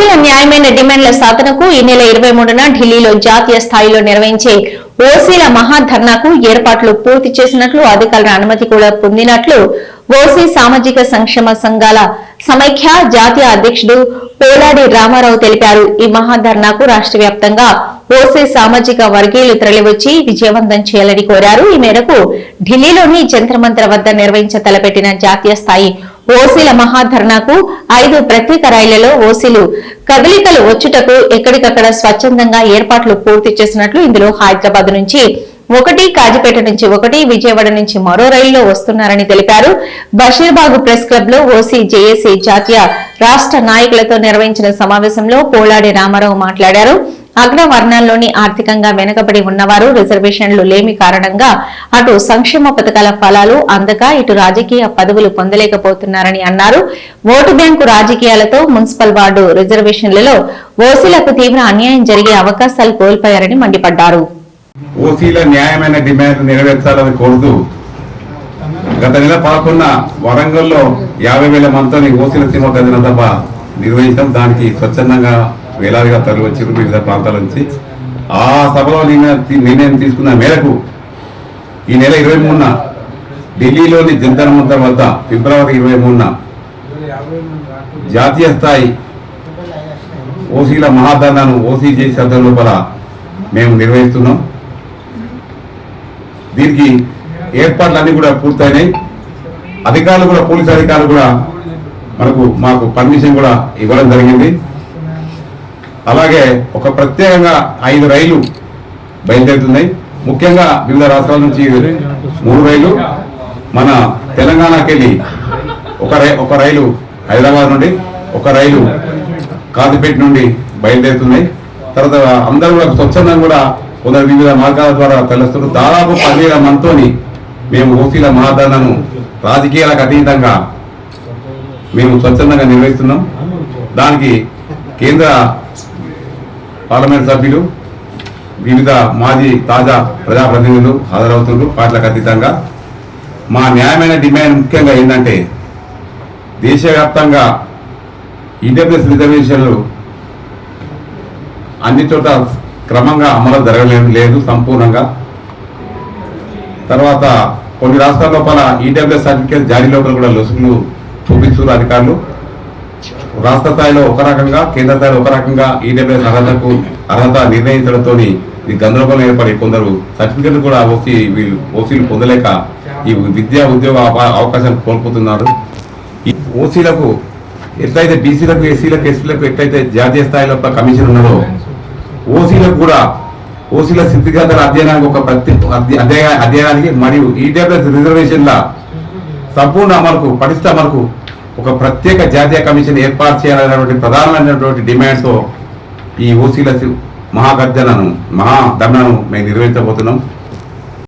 ఓసీల న్యాయమైన డిమాండ్ల సాధనకు ఈ నెల ఇరవై మూడున ఢిల్లీలో జాతీయ స్థాయిలో నిర్వహించే ఓసీల మహాధర్నాకు ఏర్పాట్లు పూర్తి చేసినట్లు అధికారుల అనుమతి కూడా పొందినట్లు ఓసీ సామాజిక సంక్షేమ సంఘాల సమైఖ్య జాతీయ అధ్యక్షుడు పోలాడి రామారావు తెలిపారు. ఈ మహాధర్నాకు రాష్ట్ర వ్యాప్తంగా ఓసీ సామాజిక వర్గీయులు తరలివచ్చి విజయవంతం చేయాలని కోరారు. ఈ మేరకు ఢిల్లీలోని జంతర్ వద్ద నిర్వహించ తలపెట్టిన జాతీయ స్థాయి ఓసీల మహాధర్నాకు ఐదు ప్రత్యేక రైళ్ళలో ఓసీలు కదలికలు వచ్చుటకు ఎక్కడికక్కడ స్వచ్ఛందంగా ఏర్పాట్లు పూర్తి చేసినట్లు ఇందులో హైదరాబాద్ నుంచి ఒకటి కాజిపేట నుంచి ఒకటి విజయవాడ నుంచి మరో రైల్లో వస్తున్నారని తెలిపారు. బషీర్బాగ్ ప్రెస్ క్లబ్లో ఓసీ జేఏసీ జాతీయ రాష్ట్ర నాయకులతో నిర్వహించిన సమావేశంలో పోలాడి రామారావు మాట్లాడారు. అగ్రవర్ణాల్లోని ఆర్థికంగా వెనుకబడి ఉన్నవారు రిజర్వేషన్లు లేమి కారణంగా అటు సంక్షేమ పథకాల ఫలాలు అందక ఇటు రాజకీయ పదవులు పొందలేకపోతున్నారని అన్నారు. ఓటు బ్యాంకు రాజకీయాలతో మున్సిపల్ వార్డు రిజర్వేషన్లలో ఓసీలకు తీవ్ర అన్యాయం జరిగే అవకాశాలు కోల్పోయారని మండిపడ్డారు. ఓసీల న్యాయమైన డిమాండ్ నెరవేర్చాలని కోరుతూ గత నెల పదకొండున వరంగల్లో యాభై వేల మందితో ఓసీల సీమ గదిన సభ నిర్వహించడం దానికి స్వచ్ఛందంగా వేలాదిగా తరలి వచ్చారు వివిధ ప్రాంతాల నుంచి. ఆ సభలో నిర్ణయం నిర్ణయం తీసుకున్న మేరకు ఈ నెల ఇరవై మూడున ఢిల్లీలోని జంతర్ మంతర్ వద్ద ఫిబ్రవరి ఇరవై మూడున జాతీయ స్థాయి ఓసీల మహాధర్నాను ఓసీ చేసి సభ లోపల మేము నిర్వహిస్తున్నాం. దీనికి ఏర్పాట్లన్నీ కూడా పూర్తయినాయి. అధికారులు కూడా పోలీస్ అధికారులు కూడా మనకు మాకు పర్మిషన్ కూడా ఇవ్వడం జరిగింది. అలాగే ఒక ప్రత్యేకంగా ఐదు రైళ్ళు బయలుదేరుతున్నాయి. ముఖ్యంగా వివిధ రాష్ట్రాల నుంచి మూడు రైళ్ళు మన తెలంగాణకి వెళ్ళి ఒక రై ఒక రైలు హైదరాబాద్ నుండి ఒక రైలు కాదిపేట నుండి బయలుదేరుతున్నాయి. తర్వాత అందరూ కూడా స్వచ్ఛందంగా కూడా కొందరు వివిధ మార్గాల ద్వారా తెలుస్తున్నారు దాదాపు పదివేల మందితోని మేము ఓసీల మహాధరణను రాజకీయాలకు అతీతంగా మేము స్వచ్ఛందంగా నిర్వహిస్తున్నాం. దానికి కేంద్ర పార్లమెంట్ సభ్యులు వివిధ మాజీ తాజా ప్రజాప్రతినిధులు హాజరవుతున్నారు పార్టీలకు అతీతంగా మా న్యాయమైన డిమాండ్ ముఖ్యంగా ఏంటంటే దేశవ్యాప్తంగా ఈడబ్ల్యూఎస్ రిజర్వేషన్లు అన్ని చోట క్రమంగా అమలు జరగలేదు లేదు సంపూర్ణంగా. తర్వాత కొన్ని రాష్ట్రాల లోపల ఈడబ్ల్యూఎస్ సర్టిఫికేట్ జారీ లోపల కూడా లొసుగులు చూపిస్తున్నారు అధికారులు. రాష్ట్ర స్థాయిలో ఒక రకంగా కేంద్ర స్థాయిలో ఒక రకంగా ఈడబ్ల్యూఎస్ అర్హతకు అర్హత నిర్ణయించడంతో ఈ గందరగోళం ఏర్పడి కొందరు సర్టిఫికెట్లు కూడా ఓసీ వీళ్ళు ఓసీలు పొందలేక ఈ విద్యా ఉద్యోగ అవకాశాలు కోల్పోతున్నారు. ఈ ఓసీలకు ఎట్లయితే బీసీలకు ఎస్సీలకు ఎస్సీలకు ఎట్లయితే జాతీయ స్థాయిలో ఒక కమిషన్ ఉన్నదో ఓసీలకు కూడా ఓసీల స్థితిగతుల అధ్యయనానికి ఒక ప్రతి అధ్య- అధ్యయ- అధ్యయనానికి మరియు ఈడబ్ల్యూఎస్ రిజర్వేషన్ల సంపూర్ణ అమలుకు పటిష్ట అమలుకు ఒక ప్రత్యేక జాతీయ కమిషన్ ఏర్పాటు చేయాలనేటువంటి ప్రధానమైనటువంటి డిమాండ్తో ఈ ఓసీల మహాగర్జనను మహాదండను మేము నిర్వహించబోతున్నాం.